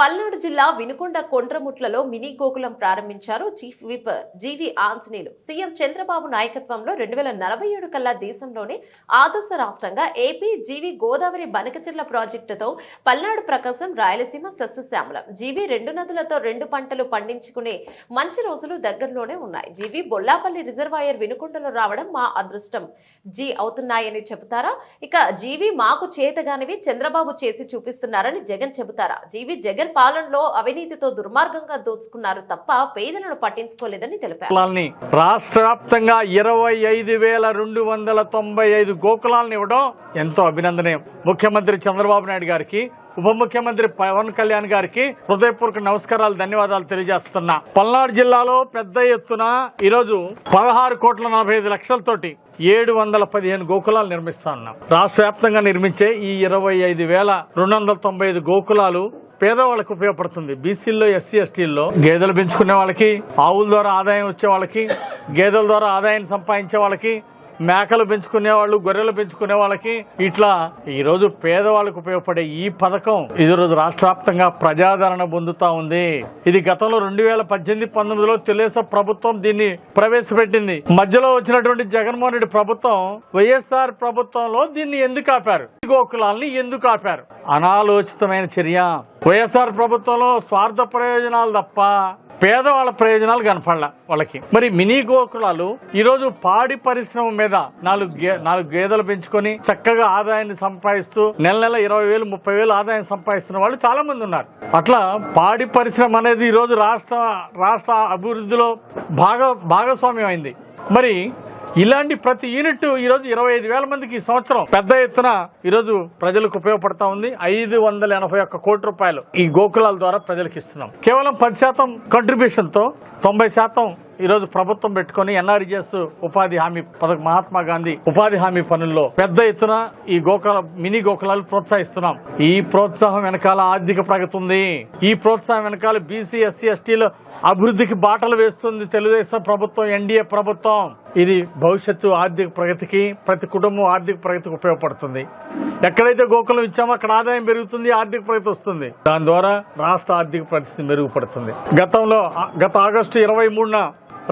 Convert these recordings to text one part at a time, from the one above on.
పల్నాడు జిల్లా వినుకొండ కొండ్రముట్లలో మినీ గోకులం ప్రారంభించారు. Chief whip G V Anjaneyulu. CM Chandrababu నాయకత్వంలో రెండు వేల నలభై ఏడు కల్లా దేశంలోనే ఆదర్శ రాష్ట్రంగా AP G V Godavari Banakacherla ప్రాజెక్టుతో Palnadu Prakasam Rayalaseema సస్యశ్యామలం. జీవి రెండు నదులతో రెండు పంటలు పండించుకునే మంచి రోజులు దగ్గరలోనే ఉన్నాయి. జీవి బొల్లాపల్లి రిజర్వాయర్ వినుకొండలో రావడం మా అదృష్టం. జీ అవుతున్నాయని చెబుతారా? ఇక జీవి మాకు చేతగానివి చంద్రబాబు చేసి చూపిస్తున్నారని జగన్ చెబుతారా? జీవి జగన్ పాలనలో అవినీతితో దుర్మార్గంగా దోచుకున్నారు తప్ప పేదలను పట్టించుకోలేదని తెలిపారు. రాష్ట్ర వ్యాప్తంగా ఇరవై ఐదు వేల రెండు వందల తొంభై ఐదు గోకులాలను ఇవ్వడం ఎంతో అభినందనీయం. ముఖ్యమంత్రి చంద్రబాబు నాయుడు గారికి ఉప ముఖ్యమంత్రి పవన్ కళ్యాణ్ గారికి హృదయపూర్వక నమస్కారాలు ధన్యవాదాలు తెలియజేస్తున్నా. పల్నాడు జిల్లాలో పెద్ద ఎత్తున ఈరోజు పదహారు కోట్ల నలభై ఐదు లక్షలతోటి ఏడు వందల పదిహేను గోకులాలు నిర్మిస్తా ఉన్నాం రాష్ట్ర వ్యాప్తంగా నిర్మించే ఈ ఇరవై ఐదు వేల రెండు వందల తొంభై ఐదు గోకులాలు పేదవాళ్ళకు ఉపయోగపడుతుంది. బీసీల్లో ఎస్సీ ఎస్టీల్లో గేదెలు పెంచుకునే వాళ్ళకి ఆవుల ద్వారా ఆదాయం వచ్చే వాళ్ళకి గేదెల ద్వారా ఆదాయం సంపాదించే వాళ్ళకి మేకలు పెంచుకునే వాళ్ళు గొర్రెలు పెంచుకునే వాళ్ళకి ఇట్లా ఈ రోజు పేదవాళ్ళకు ఉపయోగపడే ఈ పథకం ఇది రోజు రాష్ట్ర వ్యాప్తంగా ప్రజాదరణ పొందుతా ఉంది. ఇది గతంలో రెండు వేల పద్దెనిమిది పంతొమ్మిదిలో తెలుగుదేశం ప్రభుత్వం దీన్ని ప్రవేశపెట్టింది. మధ్యలో వచ్చినటువంటి జగన్మోహన్ రెడ్డి ప్రభుత్వం వైఎస్ఆర్ ప్రభుత్వంలో దీన్ని ఎందుకు ఆపారు? ఈ గోకులాల్ని ఎందుకు ఆపారు? అనాలోచితమైన చర్య. వైఎస్ఆర్ ప్రభుత్వంలో స్వార్థ ప్రయోజనాలు తప్ప పేదవాళ్ళ ప్రయోజనాలు కనపడలా వాళ్ళకి. మరి మినీ గోకులాలు ఈ రోజు పాడి పరిశ్రమ మీద నాలుగు నాలుగు గేదెలు పెంచుకొని చక్కగా ఆదాయాన్ని సంపాదిస్తూ నెల నెల ఇరవై వేలు ముప్పై వేలు ఆదాయం సంపాదిస్తున్న వాళ్ళు చాలా మంది ఉన్నారు. అట్లా పాడి పరిశ్రమ అనేది ఈరోజు రాష్ట్ర రాష్ట్ర అభివృద్ధిలో భాగ భాగస్వామ్యం అయింది. మరి ఇలాంటి ప్రతి యూనిట్ ఈరోజు ఇరవై ఐదు వేల మందికి ఈ సంవత్సరం పెద్ద ఎత్తున ఈరోజు ప్రజలకు ఉపయోగపడతా ఉంది. ఐదు వందల ఎనభై ఒక్క కోటి రూపాయలు ఈ గోకులాల ద్వారా ప్రజలకు ఇస్తున్నాం. కేవలం పది శాతం కంట్రిబ్యూషన్తో తొంభై శాతం ఈరోజు ప్రభుత్వం పెట్టుకొని ఎన్ఆర్జీఎస్ ఉపాధి హామీ పథకం మహాత్మా గాంధీ ఉపాధి హామీ పనుల్లో పెద్ద ఎత్తున ఈ గోకుల మినీ గోకులాలు ప్రోత్సహిస్తున్నాం. ఈ ప్రోత్సాహం వెనకాల ఆర్థిక ప్రగతి ఉంది. ఈ ప్రోత్సాహం వెనకాల బీసీ ఎస్సీ ఎస్టీల అభివృద్ధికి బాటలు వేస్తుంది తెలుగుదేశం ప్రభుత్వం ఎన్డీఏ ప్రభుత్వం. ఇది భవిష్యత్తు ఆర్థిక ప్రగతికి ప్రతి కుటుంబం ఆర్థిక ప్రగతికి ఉపయోగపడుతుంది. ఎక్కడైతే గోకులం ఇచ్చామో అక్కడ ఆదాయం పెరుగుతుంది ఆర్థిక ప్రగతి వస్తుంది. దాని ద్వారా రాష్ట్ర ఆర్థిక పరిస్థితి మెరుగుపడుతుంది. గతంలో గత ఆగస్టు ఇరవై మూడున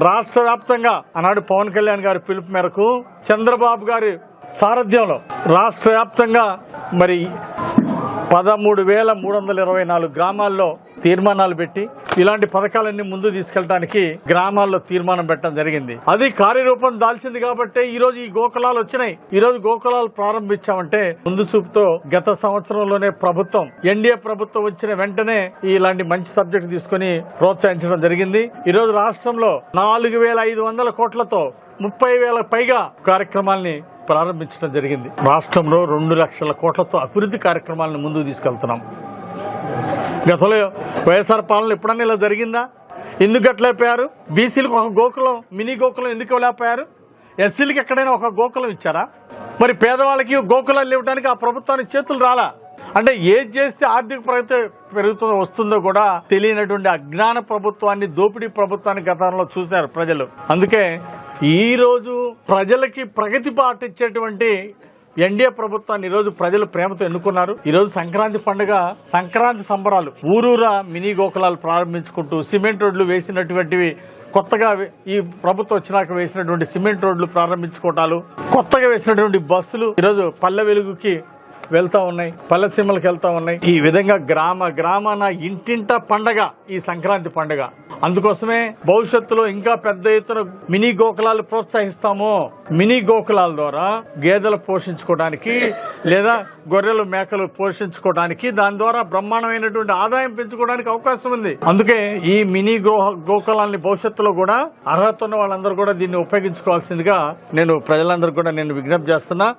రాష్ట్ర వ్యాప్తంగా ఆనాడు పవన్ కళ్యాణ్ గారి పిలుపు మేరకు చంద్రబాబు గారి సారథ్యంలో రాష్ట్ర వ్యాప్తంగా మరి పదమూడు వేల మూడు వందల ఇరవై నాలుగు గ్రామాల్లో తీర్మానాలు పెట్టి ఇలాంటి పథకాలన్నీ ముందు తీసుకెళ్ళడానికి గ్రామాల్లో తీర్మానం పెట్టడం జరిగింది. అది కార్యరూపం దాల్చింది కాబట్టి ఈ రోజు ఈ గోకులాలు వచ్చినాయి. ఈ రోజు గోకులాలు ప్రారంభించామంటే ముందు చూపుతో గత సంవత్సరంలోనే ప్రభుత్వం ఎన్డీఏ ప్రభుత్వం వచ్చిన వెంటనే ఇలాంటి మంచి సబ్జెక్ట్ తీసుకుని ప్రోత్సహించడం జరిగింది. ఈ రోజు రాష్ట్రంలో నాలుగు వేల ఐదు వందల కోట్లతో ముప్పై వేల పైగా కార్యక్రమాల్ని ప్రారంభించడం జరిగింది. రాష్ట్రంలో రెండు లక్షల కోట్లతో అభివృద్ధి కార్యక్రమాలను ముందుకు తీసుకెళ్తున్నాం. గతంలో వైఎస్ఆర్ పాలన ఎప్పుడన్నా ఇలా జరిగిందా? ఎందుకు ఎట్లయిపోయారు బీసీలకు ఒక గోకులం మినీ గోకులం ఎందుకు ఇవ్వలేకపోయారు ఎస్సీలకు ఎక్కడైనా ఒక గోకులం ఇచ్చారా? మరి పేదవాళ్ళకి గోకులాలు ఇవ్వడానికి ఆ ప్రభుత్వానికి చేతులు రాలా? అంటే ఏది చేస్తే ఆర్థిక ప్రగతి పెరుగుతుందో వస్తుందో కూడా తెలియనటువంటి అజ్ఞాన ప్రభుత్వాన్ని దోపిడీ ప్రభుత్వాన్ని గతంలో చూశారు ప్రజలు. అందుకే ఈరోజు ప్రజలకి ప్రగతి పాటించేటువంటి ఎన్డీఏ ప్రభుత్వాన్ని ఈరోజు ప్రజలు ప్రేమతో ఎన్నుకున్నారు. ఈరోజు సంక్రాంతి పండుగ సంక్రాంతి సంబరాలు ఊరూరా మినీ గోకులాలు ప్రారంభించుకుంటూ సిమెంట్ రోడ్లు వేసినటువంటివి కొత్తగా ఈ ప్రభుత్వం వచ్చినాక వేసినటువంటి సిమెంట్ రోడ్లు ప్రారంభించుకోవటాలు కొత్తగా వేసినటువంటి బస్సులు ఈరోజు పల్లె వెలుగుకి వెళ్తా ఉన్నాయి పల్లెసీమలకు వెళ్తా ఉన్నాయి. ఈ విధంగా గ్రామ గ్రామాన ఇంటింట పండగ ఈ సంక్రాంతి పండగ. అందుకోసమే భవిష్యత్తులో ఇంకా పెద్ద ఎత్తున మినీ గోకులాలు ప్రోత్సహిస్తాము. మినీ గోకులాల ద్వారా గేదెలు పోషించుకోవడానికి లేదా గొర్రెలు మేకలు పోషించుకోవడానికి దాని ద్వారా బ్రహ్మాండమైనటువంటి ఆదాయం పెంచుకోవడానికి అవకాశం ఉంది. అందుకే ఈ మినీ గోహ గోకులాల్ని భవిష్యత్తులో కూడా అర్హత ఉన్న వాళ్ళందరూ కూడా దీన్ని ఉపయోగించుకోవాల్సిందిగా నేను ప్రజలందరూ కూడా నేను విజ్ఞప్తి చేస్తున్నా.